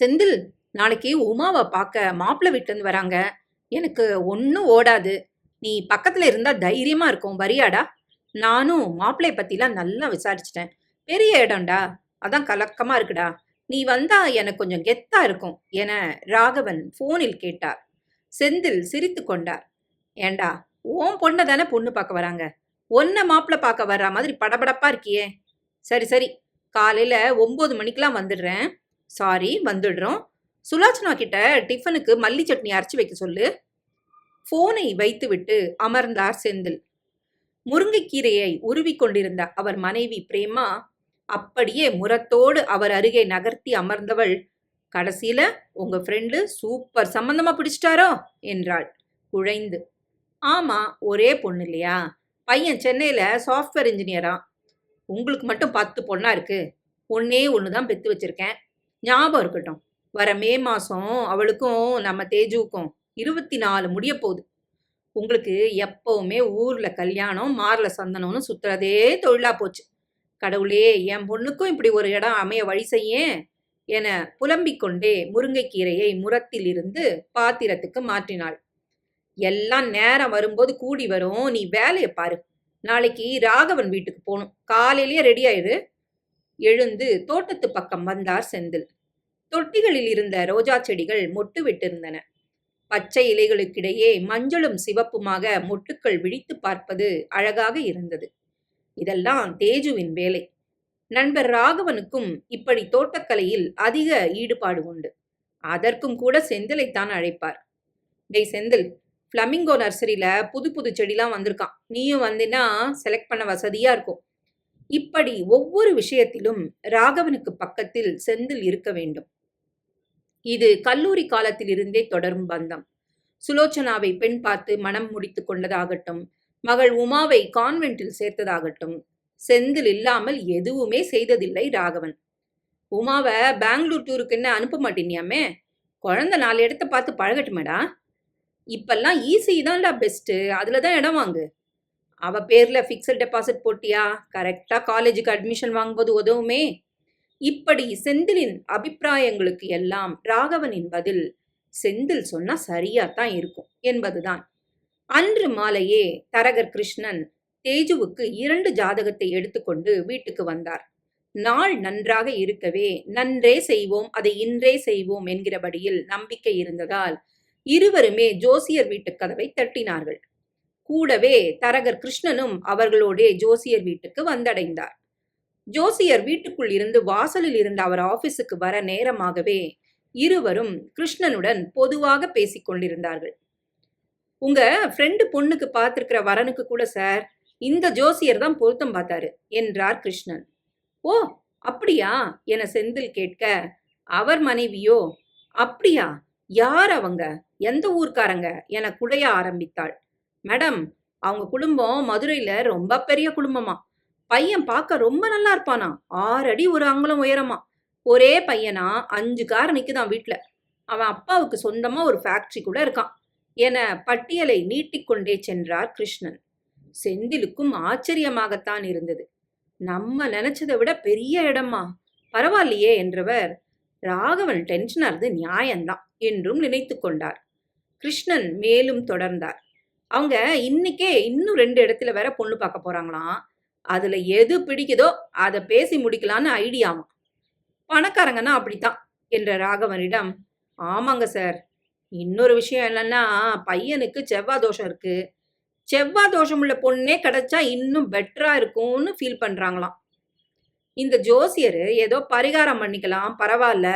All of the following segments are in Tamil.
செந்தில் நாளைக்கு உமாவை பார்க்க மாப்பிள்ளை வீட்டுலேருந்து வராங்க. எனக்கு ஒன்றும் ஓடாது. நீ பக்கத்தில் இருந்தால் தைரியமாக இருக்கும் வரியாடா. நானும் மாப்பிள்ளைய பற்றிலாம் நல்லா விசாரிச்சிட்டேன். பெரிய இடம்டா. அதான் கலக்கமாக இருக்குடா. நீ வந்தா எனக்கு கொஞ்சம் கெத்தா இருக்கும் என ராகவன் ஃபோனில் கேட்டார். செந்தில் சிரித்து கொண்டார். ஏண்டா உன் பொண்ணை தானே பொண்ணு பார்க்க வராங்க? ஒன்றை மாப்பிள்ளை பார்க்க வர்ற மாதிரி படபடப்பா இருக்கியே. சரி சரி. காலையில் ஒம்பது மணிக்கெலாம் வந்துடுறேன். சாரி வந்துடுறோம். சுலாச்சனா கிட்ட டிஃபனுக்கு மல்லி சட்னி அரைச்சி வைக்க சொல்லு. ஃபோனை வைத்துவிட்டு அமர்ந்தார் செந்தில். முருங்கைக்கீரையை உருவி கொண்டிருந்த அவர் மனைவி பிரேமா அப்படியே முரத்தோடு அவர் அருகே நகர்த்தி அமர்ந்தவள் கடைசியில உங்க ஃப்ரெண்டு சூப்பர் சம்பந்தமா பிடிச்சிட்டாரோ? என்றாள். குழைந்து. ஆமா ஒரே பொண்ணு இல்லையா? பையன் சென்னையில சாஃப்ட்வேர் இன்ஜினியரா உங்களுக்கு மட்டும் பத்து பொண்ணா இருக்கு. ஒன்னே ஒன்று தான் பெத்து வச்சிருக்கேன். ஞாபகம் இருக்கட்டும். வர மே மாதம் அவளுக்கும் நம்ம தேஜுவுக்கும் இருபத்தி நாலு முடிய போகுது. உங்களுக்கு எப்பவுமே ஊரில் கல்யாணம் மாரில் சந்தனம்னு சுத்துறதே தொழிலாக போச்சு. கடவுளே என் பொண்ணுக்கும் இப்படி ஒரு இடம் அமைய வழி செய்யேன் என புலம்பிக் கொண்டே முருங்கைக்கீரையை முரத்தில் இருந்து பாத்திரத்துக்கு மாற்றினாள். எல்லாம் நேரம் வரும்போது கூடி வரும். நீ வேலையை பாரு. நாளைக்கு ராகவன் வீட்டுக்கு போகணும். காலையிலேயே ரெடி ஆயிடு எழுந்து தோட்டத்து பக்கம் வந்தார் செந்தில். தொட்டிகளில் இருந்த ரோஜா செடிகள் மொட்டு விட்டிருந்தன பச்சை இலைகளுக்கிடையே மஞ்சளும் சிவப்புமாக மொட்டுக்கள் விழித்து பார்ப்பது அழகாக இருந்தது. இதெல்லாம் தேஜுவின் வேலை. நண்பர் ராகவனுக்கும் இப்படி தோட்டக்கலையில் அதிக ஈடுபாடு உண்டு. அதற்கும் கூட செந்திலைத்தான் அழைப்பார். டேய் செந்தில் ஃப்ளமிங்கோ நர்சரியில் புது புது செடிலாம் வந்திருக்கான். நீயும் வந்தினா செலக்ட் பண்ண வசதியாக இருக்கும். இப்படி ஒவ்வொரு விஷயத்திலும் ராகவனுக்கு பக்கத்தில் செந்தில் இருக்க வேண்டும். இது கல்லூரி காலத்திலிருந்தே தொடரும் பந்தம். சுலோச்சனாவை பெண் பார்த்து மனம் முடித்து கொண்டதாகட்டும் மகள் உமாவை கான்வென்ட்டில் சேர்த்ததாகட்டும் செந்தில் இல்லாமல் எதுவுமே செய்ததில்லை ராகவன். உமாவை பெங்களூர் டூருக்கு என்ன அனுப்ப மாட்டேனியாமே குழந்தை நாலு இடத்த பார்த்து பழகட்டுமேடா? இப்பெல்லாம் ஈஸி தான்டா பெஸ்ட்டு அதில் தான் இடம் வாங்கு. அவ பேரில் ஃபிக்ஸட் டெபாசிட் போட்டியா? கரெக்டாக காலேஜுக்கு அட்மிஷன் வாங்கும்போது உதவுமே. இப்படி செந்திலின் அபிப்பிராயங்களுக்கு எல்லாம் ராகவனின் பதில் செந்தில் சொன்னா சரியா தான் இருக்கும் என்பதுதான். அன்று மாலையே தரகர் கிருஷ்ணன் தேஜுவுக்கு இரண்டு ஜாதகத்தை எடுத்துக்கொண்டு வீட்டுக்கு வந்தார். நாள் நன்றாக இருக்கவே நன்றே செய்வோம் அதை இன்றே செய்வோம் என்கிறபடியில் நம்பிக்கை இருந்ததால் இருவருமே ஜோசியர் வீட்டு கதவை தட்டினார்கள். கூடவே தரகர் கிருஷ்ணனும் அவர்களோடே ஜோசியர் வீட்டுக்கு வந்தடைந்தார். ஜோசியர் வீட்டுக்குள் இருந்து வாசலில் இருந்த அவர் ஆபீஸுக்கு வர நேரமாகவே இருவரும் கிருஷ்ணனுடன் பொதுவாக பேசிக்கொண்டிருந்தார்கள் உங்க ஃப்ரெண்டு பொண்ணுக்கு பார்த்திருக்கிற வரனுக்கு கூட சார் இந்த ஜோசியர் தான் பொருத்தம் பார்த்தாரு என்றார் கிருஷ்ணன். ஓ அப்படியா? என செந்தில் கேட்க அவர் மனைவியோ? அப்படியா யார் அவங்க? எந்த ஊர்க்காரங்க? என குடைய ஆரம்பித்தாள். மேடம் அவங்க குடும்பம் மதுரையில ரொம்ப பெரிய குடும்பமா? பையன் பார்க்க ரொம்ப நல்லா இருப்பானா? ஆறு அடி ஒரு அங்குலம் உயரமா. ஒரே பையனா? அஞ்சு கார் நிற்குதான் வீட்டில் அவன் அப்பாவுக்கு சொந்தமாக ஒரு ஃபேக்ட்ரி கூட இருக்கான். என பட்டியலை நீட்டிக்கொண்டே சென்றார் கிருஷ்ணன். செந்திலுக்கும் ஆச்சரியமாகத்தான் இருந்தது. நம்ம நினைச்சதை விட பெரிய இடமா? பரவாயில்லையே என்றவர் ராகவன் டென்ஷன் ஆனது நியாயம்தான் என்றும் நினைத்து கொண்டார். கிருஷ்ணன் மேலும் தொடர்ந்தார். அவங்க இன்னைக்கே இன்னும் ரெண்டு இடத்துல வேற பொண்ணு பார்க்க போறாங்களாம். அதுல எது பிடிக்குதோ அதை பேசி முடிக்கலான்னு ஐடியாமா பணக்காரங்கன்னா அப்படித்தான் என்ற ராகவனிடம் ஆமாங்க சார் இன்னொரு விஷயம் என்னன்னா பையனுக்கு செவ்வாய் தோஷம் இருக்கு. செவ்வாய் தோஷம் உள்ள பொண்ணே கிடைச்சா இன்னும் பெட்டரா இருக்கும்னு ஃபீல் பண்றாங்களாம். இந்த ஜோசியர் ஏதோ பரிகாரம் பண்ணிக்கலாம் பரவாயில்ல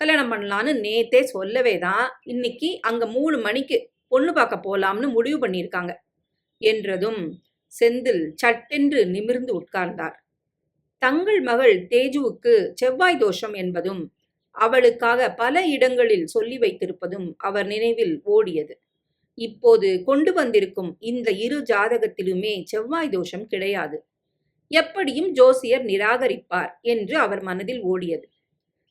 கல்யாணம் பண்ணலான்னு நேத்தே சொல்லவே தான் இன்னைக்கு அங்க மூணு மணிக்கு பொண்ணு பார்க்க போலாம்னு முடிவு பண்ணியிருக்காங்க என்றதும் செந்தில் சட்டென்று நிமிர்ந்து உட்கார்ந்தார். தங்கள் மகள் தேஜுவுக்கு செவ்வாய் தோஷம் என்பதும் அவளுக்காக பல இடங்களில் சொல்லி வைத்திருப்பதும் அவர் நினைவில் ஓடியது. இப்போது கொண்டு வந்திருக்கும் இந்த இரு ஜாதகத்திலுமே செவ்வாய் தோஷம் கிடையாது. எப்படியும் ஜோசியர் நிராகரிப்பார் என்று அவர் மனதில் ஓடியது.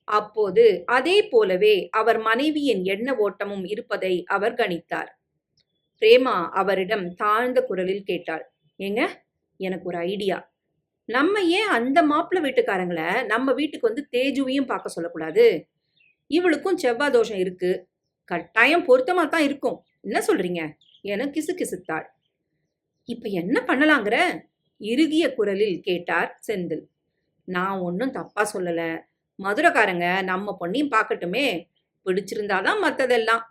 அப்போது அதே போலவே அவர் மனைவியின் எண்ண ஓட்டமும் இருப்பதை அவர் கணித்தார். பிரேமா அவரிடம் தாழ்ந்த குரலில் கேட்டாள். ஏங்க எனக்கு ஒரு ஐடியா. நம்ம ஏன் அந்த மாப்பிள்ளை வீட்டுக்காரங்களை நம்ம வீட்டுக்கு வந்து தேஜுவையும் பார்க்க சொல்லக்கூடாது? இவளுக்கும் செவ்வாய் தோஷம் இருக்கு. கட்டாயம் பொருத்தமாக தான் இருக்கும். என்ன சொல்றீங்க? என கிசு கிசுத்தாள். இப்ப என்ன பண்ணலாங்கிற? இறுகிய குரலில் கேட்டார் செந்தில். நான் ஒன்றும் தப்பா சொல்லல. மதுரைக்காரங்க நம்ம பொண்ணையும் பார்க்கட்டுமே. பிடிச்சிருந்தாதான் மற்றதெல்லாம்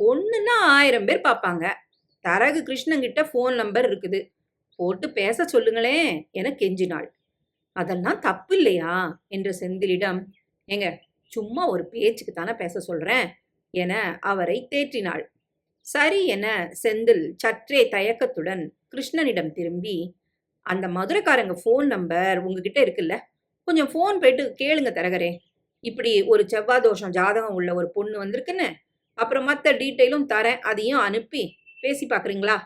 பொண்ணுன்னா ஆயிரம் பேர் பார்ப்பாங்க. தரகு கிருஷ்ணங்கிட்ட ஃபோன் நம்பர் இருக்குது. போட்டு பேச சொல்லுங்களேன் என கெஞ்சினாள். அதெல்லாம் தப்பு இல்லையா என்ற செந்திலிடம் ஏங்க சும்மா ஒரு பேச்சுக்கு தானே பேச சொல்றேன்? என அவரை தேற்றினாள். சரி என செந்தில் சற்றே தயக்கத்துடன் கிருஷ்ணனிடம் திரும்பி அந்த மதுரைக்காரங்க ஃபோன் நம்பர் உங்ககிட்ட இருக்குல்ல? கொஞ்சம் ஃபோன் போயிட்டு கேளுங்க தரகரே. இப்படி ஒரு செவ்வாய் தோஷம் ஜாதகம் உள்ள ஒரு பொண்ணு வந்திருக்குன்னு அப்புறம் மற்ற டீட்டெயிலும் தரேன் அதையும் அனுப்பி பேசி பார்க்குறீங்களா?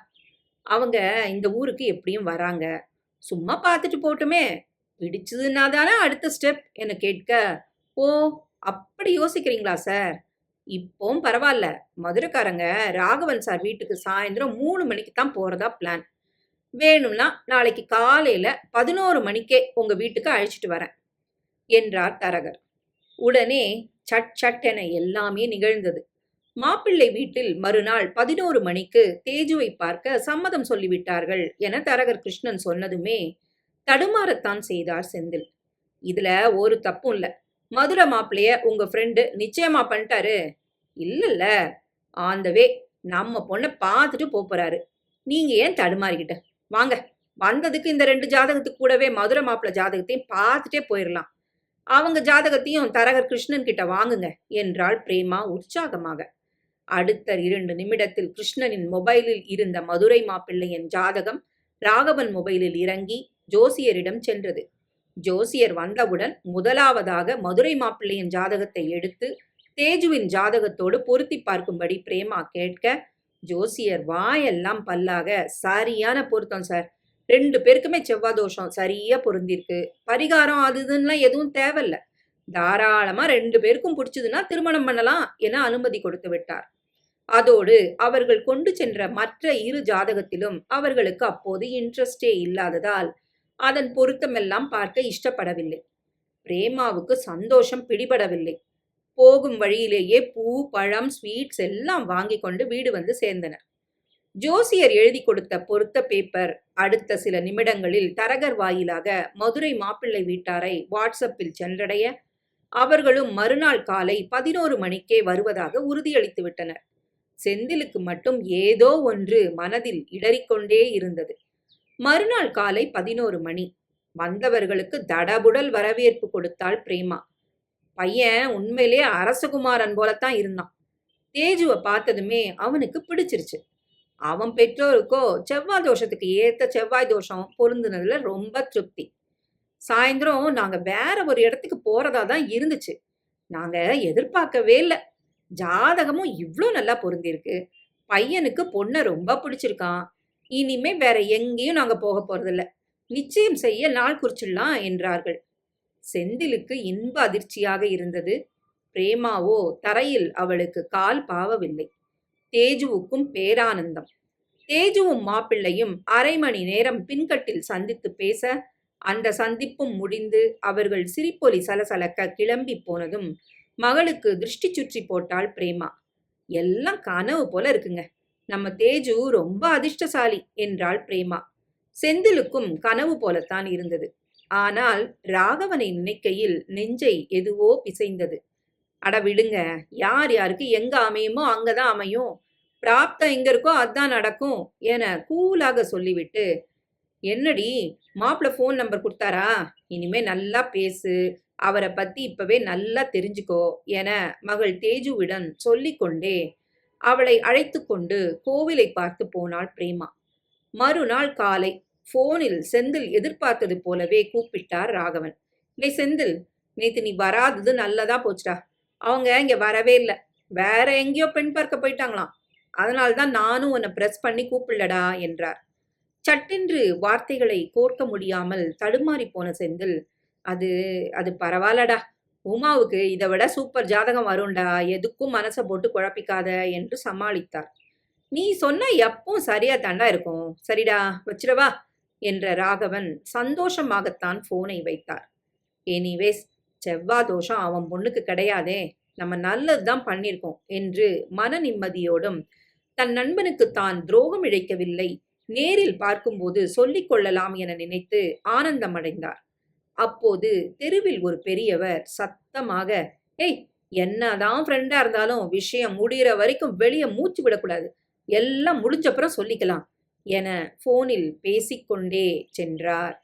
அவங்க இந்த ஊருக்கு எப்படியும் வராங்க. சும்மா பார்த்துட்டு போட்டுமே பிடிச்சதுன்னா தானே அடுத்த ஸ்டெப் என கேட்க. ஓ அப்படி யோசிக்கிறீங்களா சார்? இப்போவும் பரவாயில்ல. மதுரைக்காரங்க ராகவன் சார் வீட்டுக்கு சாயந்தரம் மூணு மணிக்கு தான் போகிறதா பிளான் வேணும்னா நாளைக்கு காலையில் பதினோரு மணிக்கே உங்கள் வீட்டுக்கு அழைச்சிட்டு வரேன் என்றார் தரகர். உடனே சட் சட் என எல்லாமே நிகழ்ந்தது. மாப்பிள்ளை வீட்டில் மறுநாள் பதினோரு மணிக்கு தேஜுவை பார்க்க சம்மதம் சொல்லிவிட்டார்கள் என தரகர் கிருஷ்ணன் சொன்னதுமே தடுமாறத்தான் செய்தார் செந்தில். இதுல ஒரு தப்பும் இல்ல. மதுரை மாப்பிள்ளைய உங்க ஃப்ரெண்டு நிச்சயமா பண்ணிட்டாரு. இல்லல்ல. ஆந்தவே நம்ம பொண்ணை பார்த்துட்டு போறாரு. நீங்க ஏன் தடுமாறிக்கிட்ட? வாங்க. வந்ததுக்கு இந்த ரெண்டு ஜாதகத்துக்கு கூடவே மதுரை மாப்பிள்ள ஜாதகத்தையும் பார்த்துட்டே போயிடலாம் அவங்க ஜாதகத்தையும் தரகர் கிருஷ்ணன் கிட்ட வாங்குங்க என்றாள் பிரேமா உற்சாகமாக. அடுத்த இரண்டு நிமிடத்தில் கிருஷ்ணனின் மொபைலில் இருந்த மதுரை மாப்பிள்ளையின் ஜாதகம் ராகவன் மொபைலில் இறங்கி ஜோசியரிடம் சென்றது. ஜோசியர் வந்தவுடன் முதலாவதாக மதுரை மாப்பிள்ளையின் ஜாதகத்தை எடுத்து தேஜுவின் ஜாதகத்தோடு பொருத்தி பார்க்கும்படி பிரேமா கேட்க ஜோசியர் வாயெல்லாம் பல்லாக. சரியான பொருத்தம் சார். ரெண்டு பேருக்குமே செவ்வாய் தோஷம். சரியா பொருந்திருக்கு பரிகாரம் அது இதுன்னுலாம் எதுவும் தேவையில்ல. தாராளமா ரெண்டு பேருக்கும் பிடிச்சதுன்னா திருமணம் பண்ணலாம் என அனுமதி கொடுத்து விட்டார். அதோடு அவர்கள் கொண்டு சென்ற மற்ற இரு ஜாதகத்திலும் அவர்களுக்கு அப்போது இன்ட்ரெஸ்டே இல்லாததால் அதன் பொருத்தமெல்லாம் பார்க்க இஷ்டப்படவில்லை. பிரேமாவுக்கு சந்தோஷம் பிடிபடவில்லை. போகும் வழியிலேயே பூ பழம் ஸ்வீட்ஸ் எல்லாம் வாங்கி கொண்டு வீடு வந்து சேர்ந்தனர். ஜோசியர் எழுதி கொடுத்த பொருத்த பேப்பர் அடுத்த சில நிமிடங்களில் தரகர் வாயிலாக மதுரை மாப்பிள்ளை வீட்டாரை வாட்ஸ்அப்பில் சென்றடைய அவர்களும் மறுநாள் காலை பதினோரு மணிக்கே வருவதாக உறுதியளித்து விட்டனர் செந்திலுக்கு மட்டும் ஏதோ ஒன்று மனதில் இடறிக்கொண்டே இருந்தது. மறுநாள் காலை பதினோரு மணி. வந்தவர்களுக்கு தடபுடல் வரவேற்பு கொடுத்தாள் பிரேமா. பையன் உண்மையிலே அரசகுமாரன் போலத்தான் இருந்தான். தேஜுவை பார்த்ததுமே அவனுக்கு பிடிச்சிருச்சு. அவன் பெற்றோருக்கோ செவ்வாய் தோஷத்துக்கு ஏத்த செவ்வாய் தோஷம் பொருந்துனதுல ரொம்ப திருப்தி. சாயந்தரம் நாங்க வேற ஒரு இடத்துக்கு போறதா தான் இருந்துச்சு. நாங்க எதிர்பார்க்கவே இல்லை. ஜாதகமும் இவ்வளோ நல்லா பொருந்திருக்கு பையனுக்கு பொண்ணை ரொம்ப பிடிச்சிருக்கான். இனிமே வேற எங்கேயும் நாங்கள் போக போறதில்ல. நிச்சயம் செய்ய நாள் குறிச்சிடலாம் என்றார்கள். செந்திலுக்கு இன்ப அதிர்ச்சியாக இருந்தது. பிரேமாவோ தரையில் அவளுக்கு கால் பாவவில்லை. தேஜுவுக்கும் பேரானந்தம். தேஜுவும் மாப்பிள்ளையும் அரை மணி நேரம் பின்கட்டில் சந்தித்து பேச அந்த சந்திப்பும் முடிந்து அவர்கள் சிரிப்பொலி சலசலக்க கிளம்பி போனதும் மகளுக்கு திருஷ்டி சுற்றி போட்டாள் பிரேமா. எல்லாம் கனவு போல இருக்குங்க. நம்ம தேஜு ரொம்ப அதிர்ஷ்டசாலி என்றாள் பிரேமா. செந்திலுக்கும் கனவு போலத்தான் இருந்தது. ஆனால் ராகவனை நினைக்கையில் நெஞ்சை எதுவோ பிசைந்தது. அட விடுங்க யார் யாருக்கு எங்க அமையுமோ அங்கதான் அமையும். பிராப்தம் எங்க இருக்கோ அதான் நடக்கும் என கூலாக சொல்லிவிட்டு என்னடி மாப்பிள்ள ஃபோன் நம்பர் கொடுத்தாரா? இனிமே நல்லா பேசு அவரை பத்தி இப்பவே நல்லா தெரிஞ்சுக்கோ என மகள் தேஜுவிடம் சொல்லிக்கொண்டே அவளை அழைத்து கொண்டு கோவிலை பார்த்து போனாள் பிரேமா. மறுநாள் காலை போனில் செந்தில் எதிர்பார்த்தது போலவே கூப்பிட்டார் ராகவன். டே செந்தில் நேத்து நீ வராதது நல்லதா போச்சுடா. அவங்க இங்க வரவே இல்லை. வேற எங்கேயோ பெண் பார்க்க போயிட்டாங்களாம். அதனால்தான் நானும் உன்னை பிரஸ் பண்ணி கூப்பிடலடா என்றார். சட்டென்று வார்த்தைகளை கோர்க்க முடியாமல் தடுமாறி போன செந்தில் அது அது பரவாயில்லடா. உமாவுக்கு இதை விட சூப்பர் ஜாதகம் வரும்டா. எதுக்கும் மனசை போட்டு குழப்பிக்காத என்று சமாளித்தார். நீ சொன்ன எப்பவும் சரியா தாண்டா இருக்கும். சரிடா வச்சிடவா என்ற ராகவன் சந்தோஷமாகத்தான் போனை வைத்தார். எனிவேஸ் செவ்வா தோஷம் அவன் பொண்ணுக்கு கிடையாதே. நம்ம நல்லது தான் பண்ணியிருக்கோம் என்று மன நிம்மதியோடும் தன் நண்பனுக்கு தான் துரோகம் இழைக்கவில்லை. நேரில் பார்க்கும்போது சொல்லிக் கொள்ளலாம் என நினைத்து ஆனந்தமடைந்தார். அப்போது தெருவில் ஒரு பெரியவர் சத்தமாக ஏய் என்னதான் ஃப்ரெண்டா இருந்தாலும் விஷயம் முடிகிற வரைக்கும் வெளியே மூச்சு விடக்கூடாது. எல்லாம் முடிஞ்சப்புறம் சொல்லிக்கலாம் என போனில் பேசிக்கொண்டே சென்றார்.